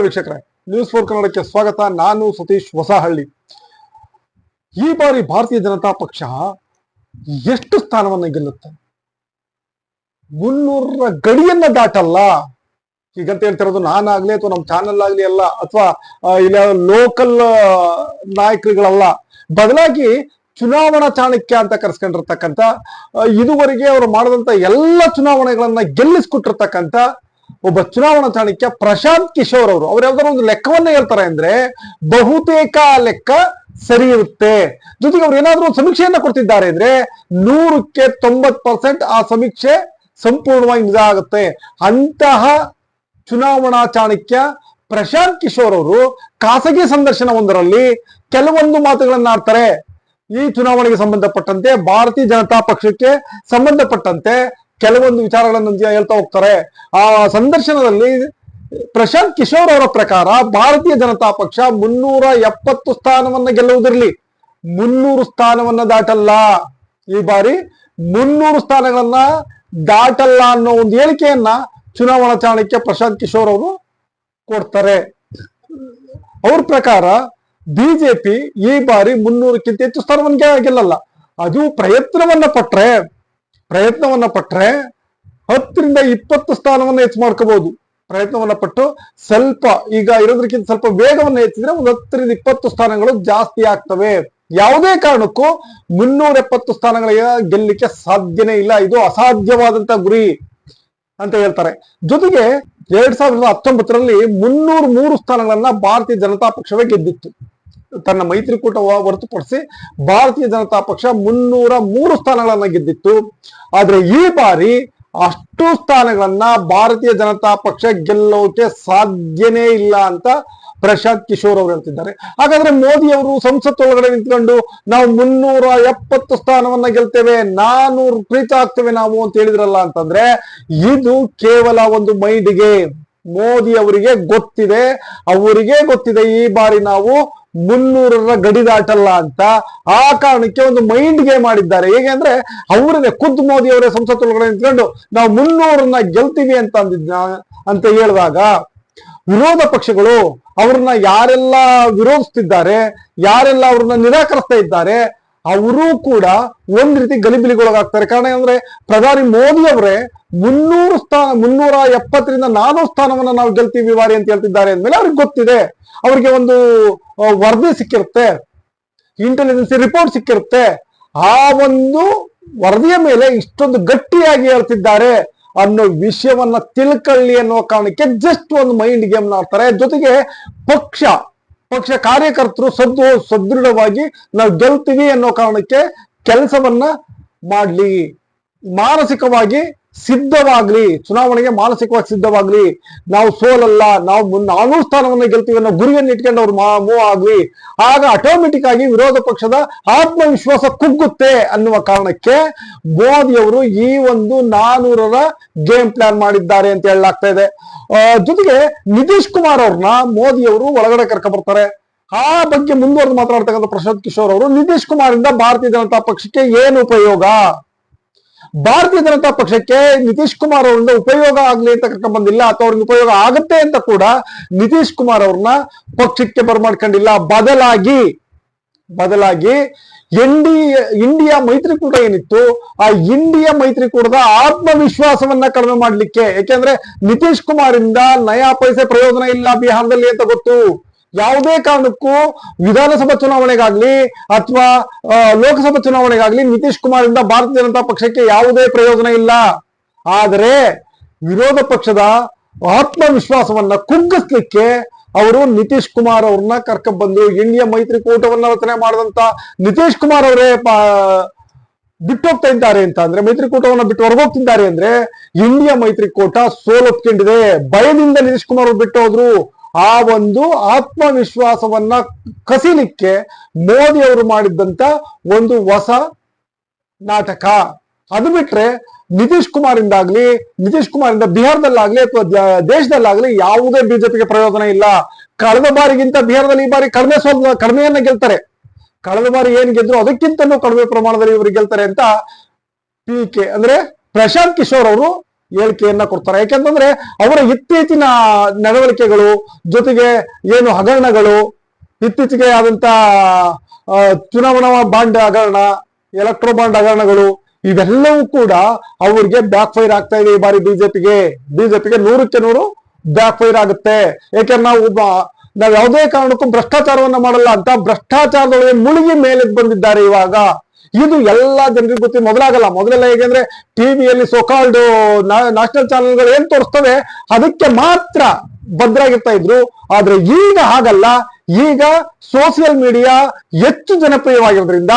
ವೀಕ್ಷಕರೇ. News four ಕನ್ನಡಕ್ಕೆ ಸ್ವಾಗತ. ನಾನು ಸತೀಶ್ ಹೊಸಹಳ್ಳಿ. ಈ ಬಾರಿ ಭಾರತೀಯ ಜನತಾ ಪಕ್ಷ ಎಷ್ಟು ಸ್ಥಾನವನ್ನ ಗೆಲ್ಲುತ್ತೆ? ಮುನ್ನೂರರ ಗಡಿಯನ್ನ ದಾಟಲ್ಲ. ಈಗಂತ ಹೇಳ್ತಿರೋದು ನಾನಾಗ್ಲಿ ಅಥವಾ ನಮ್ಮ ಚಾನೆಲ್ ಆಗ್ಲಿ ಅಲ್ಲ, ಅಥವಾ ಇಲ್ಲ ಲೋಕಲ್ ನಾಯಕರುಗಳಲ್ಲ. ಬದಲಾಗಿ ಚುನಾವಣಾ ಚಾಣಕ್ಯ ಅಂತ ಕರೆಸ್ಕೊಂಡಿರ್ತಕ್ಕಂಥ ಇದುವರೆಗೆ ಅವರು ಮಾಡಿದಂತ ಎಲ್ಲ ಚುನಾವಣೆಗಳನ್ನ ಗೆಲ್ಲಿಸ್ಕೊಟ್ಟಿರ್ತಕ್ಕಂಥ ಒಬ್ಬ ಚುನಾವಣಾ ಚಾಣಕ್ಯ ಪ್ರಶಾಂತ್ ಕಿಶೋರ್ ಅವರು ಅವ್ರ ಯಾವ್ದಾದ್ರು ಒಂದು ಲೆಕ್ಕವನ್ನ ಹೇಳ್ತಾರೆ ಅಂದ್ರೆ ಬಹುತೇಕ ಲೆಕ್ಕ ಸರಿ ಇರುತ್ತೆ ಜೊತೆಗೆ ಅವ್ರು ಏನಾದ್ರು ಒಂದು ಸಮೀಕ್ಷೆಯನ್ನ ಕೊಡ್ತಿದ್ದಾರೆ ಅಂದ್ರೆ ನೂರಕ್ಕೆ ತೊಂಬತ್ ಪರ್ಸೆಂಟ್ ಆ ಸಮೀಕ್ಷೆ ಸಂಪೂರ್ಣವಾಗಿ ನಿಜ ಆಗುತ್ತೆ. ಅಂತಹ ಚುನಾವಣಾ ಚಾಣಕ್ಯ ಪ್ರಶಾಂತ್ ಕಿಶೋರ್ ಅವರು ಖಾಸಗಿ ಸಂದರ್ಶನ ಒಂದರಲ್ಲಿ ಕೆಲವೊಂದು ಮಾತುಗಳನ್ನ ಆಡ್ತಾರೆ. ಈ ಚುನಾವಣೆಗೆ ಸಂಬಂಧಪಟ್ಟಂತೆ ಭಾರತೀಯ ಜನತಾ ಪಕ್ಷಕ್ಕೆ ಸಂಬಂಧಪಟ್ಟಂತೆ ಕೆಲವೊಂದು ವಿಚಾರಗಳನ್ನು ಹೇಳ್ತಾ ಹೋಗ್ತಾರೆ. ಆ ಸಂದರ್ಶನದಲ್ಲಿ ಪ್ರಶಾಂತ್ ಕಿಶೋರ್ ಅವರ ಪ್ರಕಾರ ಭಾರತೀಯ ಜನತಾ ಪಕ್ಷ ಮುನ್ನೂರ ಎಪ್ಪತ್ತು ಸ್ಥಾನವನ್ನ ಗೆಲ್ಲುವುದಿರಲಿ. ಮುನ್ನೂರು ಸ್ಥಾನವನ್ನ ದಾಟಲ್ಲ. ಈ ಬಾರಿ ಮುನ್ನೂರು ಸ್ಥಾನಗಳನ್ನ ದಾಟಲ್ಲ ಅನ್ನೋ ಒಂದು ಹೇಳಿಕೆಯನ್ನ ಚುನಾವಣಾ ಚಾಣಕ್ಯ ಪ್ರಶಾಂತ್ ಕಿಶೋರ್ ಅವರು ಕೊಡ್ತಾರೆ. ಅವ್ರ ಪ್ರಕಾರ ಬಿಜೆಪಿ ಈ ಬಾರಿ ಮುನ್ನೂರಕ್ಕಿಂತ ಹೆಚ್ಚು ಸ್ಥಾನವನ್ನ ಗೆಲ್ಲಲ್ಲ. ಅದು ಪ್ರಯತ್ನವನ್ನ ಪಟ್ರೆ ಪ್ರಯತ್ನವನ್ನ ಪಟ್ರೆ ಹತ್ತರಿಂದ ಇಪ್ಪತ್ತು ಸ್ಥಾನವನ್ನ ಹೆಚ್ಚು ಮಾಡ್ಕೋಬಹುದು ಪ್ರಯತ್ನವನ್ನ ಪಟ್ಟು ಸ್ವಲ್ಪ ಈಗ ಇರೋದಕ್ಕಿಂತ ಸ್ವಲ್ಪ ವೇಗವನ್ನ ಹೆಚ್ಚಿದ್ರೆ ಒಂದು ಹತ್ತರಿಂದ ಇಪ್ಪತ್ತು ಸ್ಥಾನಗಳು ಜಾಸ್ತಿ ಆಗ್ತವೆ. ಯಾವುದೇ ಕಾರಣಕ್ಕೂ ಮುನ್ನೂರ ಎಪ್ಪತ್ತು ಸ್ಥಾನಗಳಿಗೆ ಗೆಲ್ಲಿಕ್ಕೆ ಸಾಧ್ಯನೇ ಇಲ್ಲ. ಇದು ಅಸಾಧ್ಯವಾದಂತ ಗುರಿ ಅಂತ ಹೇಳ್ತಾರೆ. ಜೊತೆಗೆ ಎರಡ್ ಸಾವಿರದ ಹತ್ತೊಂಬತ್ತರಲ್ಲಿ ಮುನ್ನೂರ ಮೂರು ಸ್ಥಾನಗಳನ್ನ ಭಾರತೀಯ ಜನತಾ ಪಕ್ಷವೇ ಗೆದ್ದಿತ್ತು. ತನ್ನ ಮೈತ್ರಿಕೂಟ ಹೊರತುಪಡಿಸಿ ಭಾರತೀಯ ಜನತಾ ಪಕ್ಷ ಮುನ್ನೂರ ಮೂರು ಸ್ಥಾನಗಳನ್ನ ಗೆದ್ದಿತ್ತು. ಆದ್ರೆ ಈ ಬಾರಿ ಅಷ್ಟು ಸ್ಥಾನಗಳನ್ನ ಭಾರತೀಯ ಜನತಾ ಪಕ್ಷ ಗೆಲ್ಲೋಕೆ ಸಾಧ್ಯನೇ ಇಲ್ಲ ಅಂತ ಪ್ರಶಾಂತ್ ಕಿಶೋರ್ ಅವರು ಹೇಳ್ತಿದ್ದಾರೆ ಹಾಗಾದ್ರೆ ಮೋದಿ ಅವರು ಸಂಸತ್ ಒಳಗಡೆ ನಿಂತ್ಕೊಂಡು ನಾವು ಮುನ್ನೂರ ಎಪ್ಪತ್ತು ಸ್ಥಾನವನ್ನ ಗೆಲ್ತೇವೆ, ನಾನೂರು ಪ್ರೀತ ಆಗ್ತೇವೆ ನಾವು ಅಂತ ಹೇಳಿದ್ರಲ್ಲ ಅಂತಂದ್ರೆ ಇದು ಕೇವಲ ಒಂದು ಮೈಂಡ್ಗೆ ಮೋದಿ ಅವರಿಗೆ ಗೊತ್ತಿದೆ ಅವರಿಗೆ ಗೊತ್ತಿದೆ ಈ ಬಾರಿ ನಾವು ಮುನ್ನೂರರ ಗಡಿ ದಾಟಲ್ಲ ಅಂತ ಆ ಕಾರಣಕ್ಕೆ ಒಂದು ಮೈಂಡ್ ಗೇಮ್ ಮಾಡಿದ್ದಾರೆ. ಹೇಗೆ ಅಂದ್ರೆ ಅವರನ್ನೇ ಖುದ್ ಮೋದಿ ಅವರೇ ಸಂಸತ್ ಒಳಗಡೆ ನಿಂತ್ಕೊಂಡು ನಾವು ಮುನ್ನೂರನ್ನ ಗೆಲ್ತೀವಿ ಅಂತ ಅಂದಿದ್ನ ಅಂತ ಹೇಳಿದಾಗ ವಿರೋಧ ಪಕ್ಷಗಳು ಅವ್ರನ್ನ ಯಾರೆಲ್ಲ ವಿರೋಧಿಸ್ತಿದ್ದಾರೆ, ಯಾರೆಲ್ಲ ಅವ್ರನ್ನ ನಿರಾಕರಿಸ್ತಾ ಇದ್ದಾರೆ, ಅವರೂ ಕೂಡ ಒಂದ್ ರೀತಿ ಗಲಿಬಿಲಿಗೊಳಗಾಗ್ತಾರೆ. ಕಾರಣ ಅಂದ್ರೆ ಪ್ರಧಾನಿ ಮೋದಿ ಅವರೇ ಮುನ್ನೂರು ಸ್ಥಾನ, ಮುನ್ನೂರ ಎಪ್ಪತ್ತರಿಂದ ನಾನೂರು ಸ್ಥಾನವನ್ನ ನಾವು ಗೆಲ್ತೀವಿ ವಾರಿ ಅಂತ ಹೇಳ್ತಿದ್ದಾರೆ ಅಂದ್ಮೇಲೆ ಅವ್ರಿಗೆ ಗೊತ್ತಿದೆ. ಅವ್ರಿಗೆ ಒಂದು ವರದಿ ಸಿಕ್ಕಿರುತ್ತೆ. Intelligence report ಸಿಕ್ಕಿರುತ್ತೆ. ಆ ಒಂದು ವರದಿಯ ಮೇಲೆ ಇಷ್ಟೊಂದು ಗಟ್ಟಿಯಾಗಿ ಹೇಳ್ತಿದ್ದಾರೆ ಅನ್ನೋ ವಿಷಯವನ್ನ ತಿಳ್ಕೊಳ್ಳಿ ಅನ್ನೋ ಕಾರಣಕ್ಕೆ ಜಸ್ಟ್ ಒಂದು ಮೈಂಡ್ ಗೇಮ್ ಆಡ್ತಾರೆ. ಜೊತೆಗೆ ಪಕ್ಷ ಪಕ್ಷ ಕಾರ್ಯಕರ್ತರು ಸದ್ದು, ಸದೃಢವಾಗಿ ನಾವು ಗೆಲ್ತೀವಿ ಅನ್ನೋ ಕಾರಣಕ್ಕೆ ಕೆಲಸವನ್ನ ಮಾಡ್ಲಿ. ಮಾನಸಿಕವಾಗಿ ಸಿದ್ಧವಾಗ್ಲಿ, ಚುನಾವಣೆಗೆ ಮಾನಸಿಕವಾಗಿ ಸಿದ್ಧವಾಗ್ಲಿ, ನಾವು ಸೋಲಲ್ಲ, ನಾವು ಮುನ್ನ ಸ್ಥಾನವನ್ನು ಗೆಲ್ತೀವಿ ಅನ್ನೋ ಗುರಿಯನ್ನು ಇಟ್ಕೊಂಡು ಅವ್ರು ಮೂವ್ ಆಗ್ಲಿ, ಆಗ ಆಟೋಮೆಟಿಕ್ ಆಗಿ ವಿರೋಧ ಪಕ್ಷದ ಆತ್ಮವಿಶ್ವಾಸ ಕುಗ್ಗುತ್ತೆ ಅನ್ನುವ ಕಾರಣಕ್ಕೆ ಮೋದಿ ಅವರು ಈ ಒಂದು ನಾನೂರರ ಗೇಮ್ ಪ್ಲಾನ್ ಮಾಡಿದ್ದಾರೆ ಅಂತ ಹೇಳಲಾಗ್ತಾ ಇದೆ. ಜೊತೆಗೆ ನಿತೀಶ್ ಕುಮಾರ್ ಅವ್ರನ್ನ ಮೋದಿ ಅವರು ಒಳಗಡೆ ಕರ್ಕ ಬರ್ತಾರೆ. ಆ ಬಗ್ಗೆ ಮುಂದುವರೆದು ಮಾತನಾಡ್ತಕ್ಕಂಥ ಪ್ರಶಾಂತ್ ಕಿಶೋರ್ ಅವರು ನಿತೀಶ್ ಕುಮಾರ್ ಇಂದ ಭಾರತೀಯ ಜನತಾ ಪಕ್ಷಕ್ಕೆ ಏನು ಉಪಯೋಗ? ಭಾರತೀಯ ಜನತಾ ಪಕ್ಷಕ್ಕೆ ನಿತೀಶ್ ಕುಮಾರ್ ಅವರಿಂದ ಉಪಯೋಗ ಆಗ್ಲಿ ಅಂತ ಕರ್ಕೊಂಡ್ ಬಂದಿಲ್ಲ ಅಥವಾ ಅವ್ರಿಗೆ ಉಪಯೋಗ ಆಗುತ್ತೆ ಅಂತ ಕೂಡ ನಿತೀಶ್ ಕುಮಾರ್ ಅವ್ರನ್ನ ಪಕ್ಷಕ್ಕೆ ಬರ್ಮಾಡ್ಕೊಂಡಿಲ್ಲ. ಬದಲಾಗಿ ಬದಲಾಗಿ ಎನ್ಡಿ ಇಂಡಿಯಾ ಮೈತ್ರಿಕೂಟ ಏನಿತ್ತು, ಆ ಇಂಡಿಯಾ ಮೈತ್ರಿಕೂಟದ ಆತ್ಮವಿಶ್ವಾಸವನ್ನ ಕಡಿಮೆ ಮಾಡ್ಲಿಕ್ಕೆ ಯಾಕೆಂದ್ರೆ ನಿತೀಶ್ ಕುಮಾರ್ ಇಂದ ನಯಾ ಪೈಸೆ ಪ್ರಯೋಜನ ಇಲ್ಲ ಬಿಹಾರದಲ್ಲಿ ಅಂತ ಗೊತ್ತು. ಯಾವುದೇ ಕಾರಣಕ್ಕೂ ವಿಧಾನಸಭಾ ಚುನಾವಣೆಗಾಗ್ಲಿ ಅಥವಾ ಲೋಕಸಭಾ ಚುನಾವಣೆಗಾಗ್ಲಿ ನಿತೀಶ್ ಕುಮಾರ್ ಇಂದ ಭಾರತೀಯ ಜನತಾ ಪಕ್ಷಕ್ಕೆ ಯಾವುದೇ ಪ್ರಯೋಜನ ಇಲ್ಲ. ಆದರೆ ವಿರೋಧ ಪಕ್ಷದ ಆತ್ಮವಿಶ್ವಾಸವನ್ನ ಕುಗ್ಗಿಸ್ಲಿಕ್ಕೆ ಅವರು ನಿತೀಶ್ ಕುಮಾರ್ ಅವ್ರನ್ನ ಕರ್ಕೊಂಡ್ ಬಂದು ಇಂಡಿಯಾ ಮೈತ್ರಿಕೂಟವನ್ನ ರಚನೆ ಮಾಡಿದಂತ ನಿತೀಶ್ ಕುಮಾರ್ ಅವರೇ ಬಿಟ್ಟು ಹೋಗ್ತಾ ಇದ್ದಾರೆ ಅಂತ ಅಂದ್ರೆ ಮೈತ್ರಿಕೂಟವನ್ನ ಬಿಟ್ಟು ಹೊರಗೋಗ್ತಿದ್ದಾರೆ ಅಂದ್ರೆ ಇಂಡಿಯಾ ಮೈತ್ರಿಕೂಟ ಸೋಲೊಪ್ಕೊಂಡಿದೆ. ಭಯದಿಂದ ನಿತೀಶ್ ಕುಮಾರ್ ಅವ್ರು ಬಿಟ್ಟು ಹೋದ್ರು. ಆ ಒಂದು ಆತ್ಮವಿಶ್ವಾಸವನ್ನ ಕಸಿಲಿಕ್ಕೆ ಮೋದಿ ಅವರು ಮಾಡಿದ್ದಂತ ಒಂದು ಹೊಸ ನಾಟಕ. ಅದು ಬಿಟ್ರೆ ನಿತೀಶ್ ಕುಮಾರ್ ಇಂದಾಗ್ಲಿ ನಿತೀಶ್ ಕುಮಾರ್ ಇಂದ ಬಿಹಾರದಲ್ಲಾಗ್ಲಿ ಅಥವಾ ದೇಶದಲ್ಲಾಗ್ಲಿ ಯಾವುದೇ ಬಿಜೆಪಿಗೆ ಪ್ರಯೋಜನ ಇಲ್ಲ. ಕಳೆದ ಬಾರಿಗಿಂತ ಬಿಹಾರದಲ್ಲಿ ಈ ಬಾರಿ ಕಡಿಮೆ ಸೋಲ್ ಕಡಿಮೆಯನ್ನ ಗೆಲ್ತಾರೆ. ಕಳೆದ ಬಾರಿ ಏನ್ ಗೆದ್ರು ಅದಕ್ಕಿಂತಲೂ ಕಡಿಮೆ ಪ್ರಮಾಣದಲ್ಲಿ ಇವರು ಗೆಲ್ತಾರೆ ಅಂತ ಪಿ ಕೆ, ಅಂದ್ರೆ ಪ್ರಶಾಂತ್ ಕಿಶೋರ್ ಅವರು ಹೇಳಿಕೆಯನ್ನ ಕೊಡ್ತಾರೆ. ಯಾಕೆಂತಂದ್ರೆ ಅವರ ಇತ್ತೀಚಿನ ನಡವಳಿಕೆಗಳು ಜೊತೆಗೆ ಏನು ಹಗರಣಗಳು, ಇತ್ತೀಚೆಗೆ ಆದಂತ ಚುನಾವಣಾ ಬಾಂಡ್ ಹಗರಣ ಎಲೆಕ್ಟ್ರೋ ಬಾಂಡ್ ಹಗರಣಗಳು, ಇವೆಲ್ಲವೂ ಕೂಡ ಅವ್ರಿಗೆ ಬ್ಯಾಕ್ ಫೈರ್ ಆಗ್ತಾ ಇದೆ ಈ ಬಾರಿ ಬಿಜೆಪಿಗೆ. ಬಿಜೆಪಿಗೆ ನೂರಕ್ಕೆ ನೂರು ಬ್ಯಾಕ್ ಫೈರ್ ಆಗುತ್ತೆ. ಯಾಕೆಂದ್ರೆ ನಾವು ನಾವು ಯಾವುದೇ ಕಾರಣಕ್ಕೂ ಭ್ರಷ್ಟಾಚಾರವನ್ನ ಮಾಡಲ್ಲ ಅಂತ ಭ್ರಷ್ಟಾಚಾರದೊಳಗೆ ಮುಳುಗಿ ಮೇಲೆ ಬಂದಿದ್ದಾರೆ ಇವಾಗ. ಇದು ಎಲ್ಲಾ ಜನರಿಗೆ ಗೊತ್ತಿ ಮೊದಲಾಗಲ್ಲ. ಮೊದಲೆಲ್ಲ ಹೇಗೆಂದ್ರೆ ಟಿವಿಯಲ್ಲಿ ಸೋಕಾಲ್ಡ್ ನ್ಯಾಷನಲ್ ಚಾನೆಲ್ಗಳು ಏನ್ ತೋರಿಸ್ತವೆ? ಅದಕ್ಕೆ ಮಾತ್ರ ಭದ್ರಾಗಿರ್ತಾ ಇದ್ರು. ಆದ್ರೆ ಈಗ ಹಾಗಲ್ಲ. ಈಗ ಸೋಷಿಯಲ್ ಮೀಡಿಯಾ ಹೆಚ್ಚು ಜನಪ್ರಿಯವಾಗಿರೋದ್ರಿಂದ,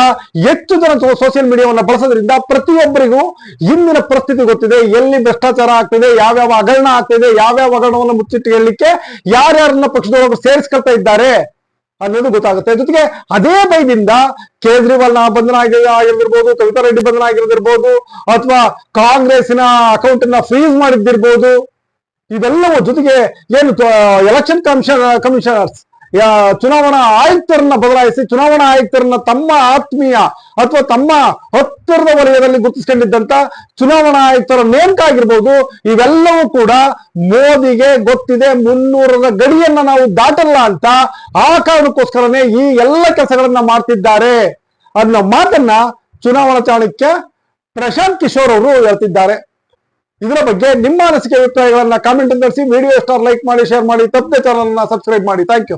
ಹೆಚ್ಚು ಜನ ಸೋಷಿಯಲ್ ಮೀಡಿಯಾವನ್ನು ಬಳಸೋದ್ರಿಂದ ಪ್ರತಿಯೊಬ್ಬರಿಗೂ ಇಂದಿನ ಪರಿಸ್ಥಿತಿ ಗೊತ್ತಿದೆ. ಎಲ್ಲಿ ಭ್ರಷ್ಟಾಚಾರ ಆಗ್ತಿದೆ, ಯಾವ್ಯಾವ ಹಗರಣ ಆಗ್ತಿದೆ, ಯಾವ್ಯಾವ ಹಗರಣವನ್ನು ಮುಚ್ಚಿಟ್ಟು ಹೇಳಲಿಕ್ಕೆ ಯಾರ್ಯಾರನ್ನ ಪಕ್ಷದೊಳಗೆ ಸೇರಿಸ್ಕೊಳ್ತಾ ಇದ್ದಾರೆ? ಅನ್ನೋದು ಗೊತ್ತಾಗುತ್ತೆ. ಜೊತೆಗೆ ಅದೇ ಭಯದಿಂದ ಕೇಜ್ರಿವಾಲ್ನ ಬಂಧನ ಆಗಿ- ಆಗಿರ್ಬೋದು ಕವಿತಾ ರೆಡ್ಡಿ ಬಂಧನ ಆಗಿರೋದಿರ್ಬೋದು ಅಥವಾ ಕಾಂಗ್ರೆಸ್ಸಿನ ಅಕೌಂಟ್ ಅನ್ನ ಫ್ರೀಸ್ ಮಾಡಿದ್ದಿರ್ಬೋದು ಇದೆಲ್ಲವೂ ಜೊತೆಗೆ ಏನು ಎಲೆಕ್ಷನ್ ಕಮಿಷನ್ ಕಮಿಷನರ್ಸ್ ಚುನಾವಣಾ ಆಯುಕ್ತರನ್ನ ಬದಲಾಯಿಸಿ ಚುನಾವಣಾ ಆಯುಕ್ತರನ್ನ ತಮ್ಮ ಆತ್ಮೀಯ ಅಥವಾ ತಮ್ಮ ಹತ್ತಿರದ ವಲಯದಲ್ಲಿ ಗುರುತಿಸಿಕೊಂಡಿದ್ದಂತ ಚುನಾವಣಾ ಆಯುಕ್ತರ ನೇಮಕ ಆಗಿರ್ಬೋದು ಇವೆಲ್ಲವೂ ಕೂಡ ಮೋದಿಗೆ ಗೊತ್ತಿದೆ. ಮುನ್ನೂರರ ಗಡಿಯನ್ನ ನಾವು ದಾಟಲ್ಲ ಅಂತ ಆ ಕಾರಣಕ್ಕೋಸ್ಕರನೇ ಈ ಎಲ್ಲ ಕೆಲಸಗಳನ್ನ ಮಾಡ್ತಿದ್ದಾರೆ ಅನ್ನೋ ಮಾತನ್ನ ಚುನಾವಣಾ ಚಾಣಕ್ಯ ಪ್ರಶಾಂತ್ ಕಿಶೋರ್ ಅವರು ಹೇಳ್ತಿದ್ದಾರೆ. ಇದರ ಬಗ್ಗೆ ನಿಮ್ಮ ಅನಿಸಿಕೆ, ಅಭಿಪ್ರಾಯಗಳನ್ನ ಕಾಮೆಂಟ್ ನಡೆಸಿ ವಿಡಿಯೋ ಸ್ಟಾರ್ ಲೈಕ್ ಮಾಡಿ ಶೇರ್ ಮಾಡಿ, ತಪ್ಪದೆ ಚಾನಲ್ ಸಬ್ಸ್ಕ್ರೈಬ್ ಮಾಡಿ. Thank you